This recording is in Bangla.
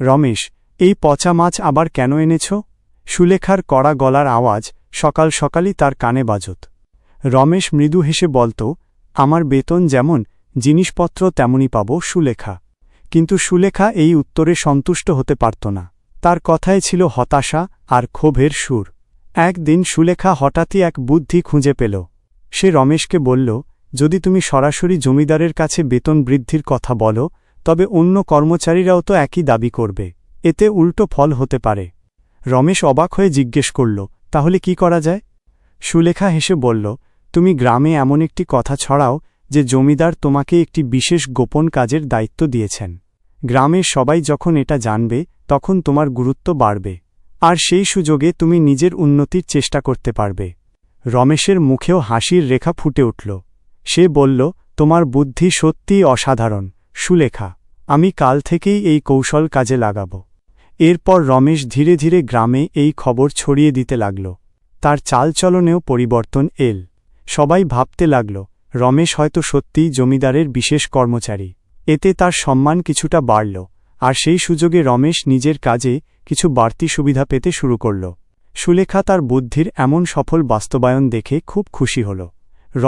রমেশ, এই পচা মাছ আবার কেন এনেছ? সুলেখার কড়া গলার আওয়াজ সকাল সকালই তার কানে বাজত। রমেশ মৃদু হেসে বলত, আমার বেতন যেমন, জিনিসপত্র তেমনই পাব সুলেখা। কিন্তু সুলেখা এই উত্তরে সন্তুষ্ট হতে পারত না। তার কথায় ছিল হতাশা আর ক্ষোভের সুর। একদিন সুলেখা হঠাৎই এক বুদ্ধি খুঁজে পেল। সে রমেশকে বলল, যদি তুমি সরাসরি জমিদারের কাছে বেতন বৃদ্ধির কথা বলো তবে অন্য কর্মচারীরাও তো একই দাবি করবে। এতে উল্টো ফল হতে পারে। রমেশ অবাক হয়ে জিজ্ঞেস করল, তাহলে কি করা যায়? সুলেখা হেসে বলল, তুমি গ্রামে এমন একটি কথা ছড়াও যে জমিদার তোমাকে একটি বিশেষ গোপন কাজের দায়িত্ব দিয়েছেন। গ্রামের সবাই যখন এটা জানবে, তখন তোমার গুরুত্ব বাড়বে। আর সেই সুযোগে তুমি নিজের উন্নতির চেষ্টা করতে পারবে। রমেশের মুখেও হাসির রেখা ফুটে উঠল। সে বলল, তোমার বুদ্ধি সত্যিই অসাধারণ। সুলেখা, আমি কাল থেকেই এই কৌশল কাজে লাগাব। এরপর রমেশ ধীরে ধীরে গ্রামে এই খবর ছড়িয়ে দিতে লাগল। তার চালচলনেও পরিবর্তন এল। সবাই ভাবতে লাগল, রমেশ হয়তো সত্যিই জমিদারের বিশেষ কর্মচারী। এতে তার সম্মান কিছুটা বাড়ল, আর সেই সুযোগে রমেশ নিজের কাজে কিছু বাড়তি সুবিধা পেতে শুরু করল। সুলেখা তার বুদ্ধির এমন সফল বাস্তবায়ন দেখে খুব খুশি হল। রমেশ